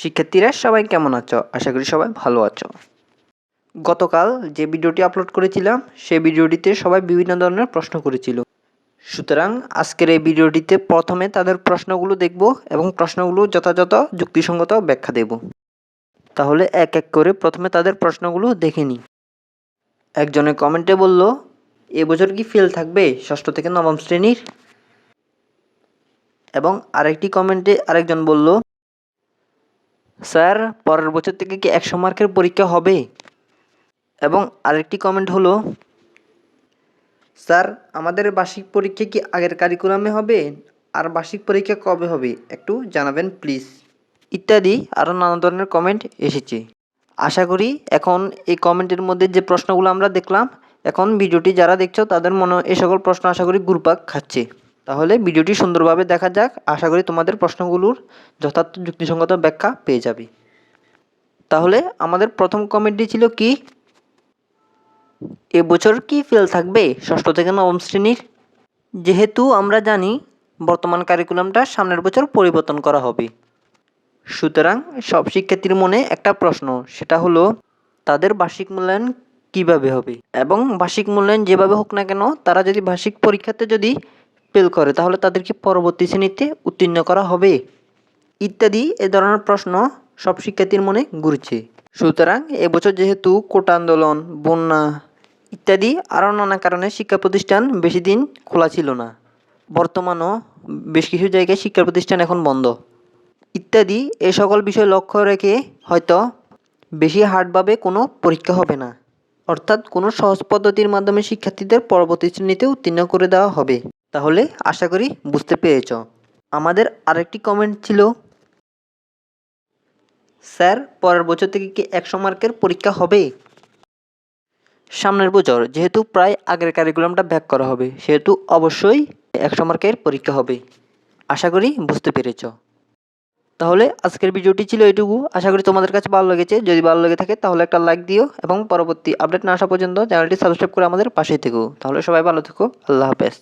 শিক্ষার্থীরা সবাই কেমন আছো? আশা করি সবাই ভালো আছো। গতকাল যে ভিডিওটি আপলোড করেছিলাম সেই ভিডিওটিতে সবাই বিভিন্ন ধরনের প্রশ্ন করেছিল। সুতরাং আজকের এই ভিডিওটিতে প্রথমে তাদের প্রশ্নগুলো দেখব এবং প্রশ্নগুলো যথাযথ যুক্তিসঙ্গত ব্যাখ্যা দেব। তাহলে এক এক করে প্রথমে তাদের প্রশ্নগুলো দেখে নিই। একজনের কমেন্টে বলল এবছর কি ফেল থাকবে ষষ্ঠ থেকে নবম শ্রেণির? এবং আরেকটি কমেন্টে আরেকজন বলল স্যার, পরের বছর থেকে কি একশো মার্কের পরীক্ষা হবে? এবং আরেকটি কমেন্ট হলো, স্যার, আমাদের বার্ষিক পরীক্ষা কি আগের কারিকুলামে হবে? আর বার্ষিক পরীক্ষা কবে হবে? একটু জানাবেন প্লিজ ইত্যাদি আরও নানা ধরনের কমেন্ট এসেছে। আশা করি এখন এই কমেন্টের মধ্যে যে প্রশ্নগুলো আমরা দেখলাম, এখন ভিডিওটি যারা দেখছ, তাদের মনে এই সকল প্রশ্ন আশা করি ঘুরপাক খাচ্ছে। তাহলে ভিডিওটি সুন্দরভাবে দেখা যাক। আশা করি তোমাদের প্রশ্নগুলোর যথার্থ যুক্তিসঙ্গত ব্যাখ্যা পেয়ে যাবে। তাহলে আমাদের প্রথম কমেন্টটি ছিল কি? এবছর কি ফেল থাকবে? ষষ্ঠ থেকে নবম শ্রেণির। যেহেতু আমরা জানি বর্তমান কারিকুলামটা সামনের বছর পরিবর্তন করা হবে। সুতরাং সব শিক্ষার্থীর মনে একটা প্রশ্ন, সেটা হলো, তাদের বার্ষিক মূল্যায়ন কীভাবে হবে? এবং বার্ষিক মূল্যায়ন যেভাবে হোক না কেন, তারা যদি বার্ষিক পরীক্ষাতে যদি ফেল করে, তাহলে তাদেরকে পরবর্তী শ্রেণীতে উত্তীর্ণ করা হবে। ইত্যাদি এ ধরনের প্রশ্ন সব শিক্ষার্থীর মনে ঘুরছে। সুতরাং এবছর যেহেতু কোটা আন্দোলন, বন্যা ইত্যাদি আরও নানা কারণে শিক্ষা প্রতিষ্ঠান বেশি দিন খোলা ছিল না। বর্তমানও বেশ কিছু জায়গায় শিক্ষা প্রতিষ্ঠান এখন বন্ধ। ইত্যাদি এ সকল বিষয় লক্ষ্য রেখে হয়তো বেশি হার্ডভাবে কোনো পরীক্ষা হবে না। অর্থাৎ কোনো সহজ পদ্ধতির মাধ্যমে শিক্ষার্থীদের পরবর্তী শ্রেণীতে উত্তীর্ণ করে দেওয়া হবে। তাহলে আশা করি বুঝতে পেরেছ। আমাদের আরেকটি কমেন্ট ছিল, স্যার, পরের বছর থেকে কি একশো মার্কের পরীক্ষা হবে? সামনের বছর, যেহেতু প্রায় আগের কারিকুলামটা ব্যাক করা হবে, সেহেতু অবশ্যই একশো মার্কের পরীক্ষা হবে। আশা করি বুঝতে পেরেছ। তাহলে আজকের ভিডিওটি ছিল এটুকু আশা করি তোমাদের কাছে ভালো লেগেছে। যদি ভালো লেগে থাকে, তাহলে একটা লাইক দিও এবং পরবর্তী আপডেট না আসা পর্যন্ত চ্যানেলটি সাবস্ক্রাইব করে আমাদের পাশেই থেকো। তাহলে সবাই ভালো থেকো। আল্লাহ হাফেজ।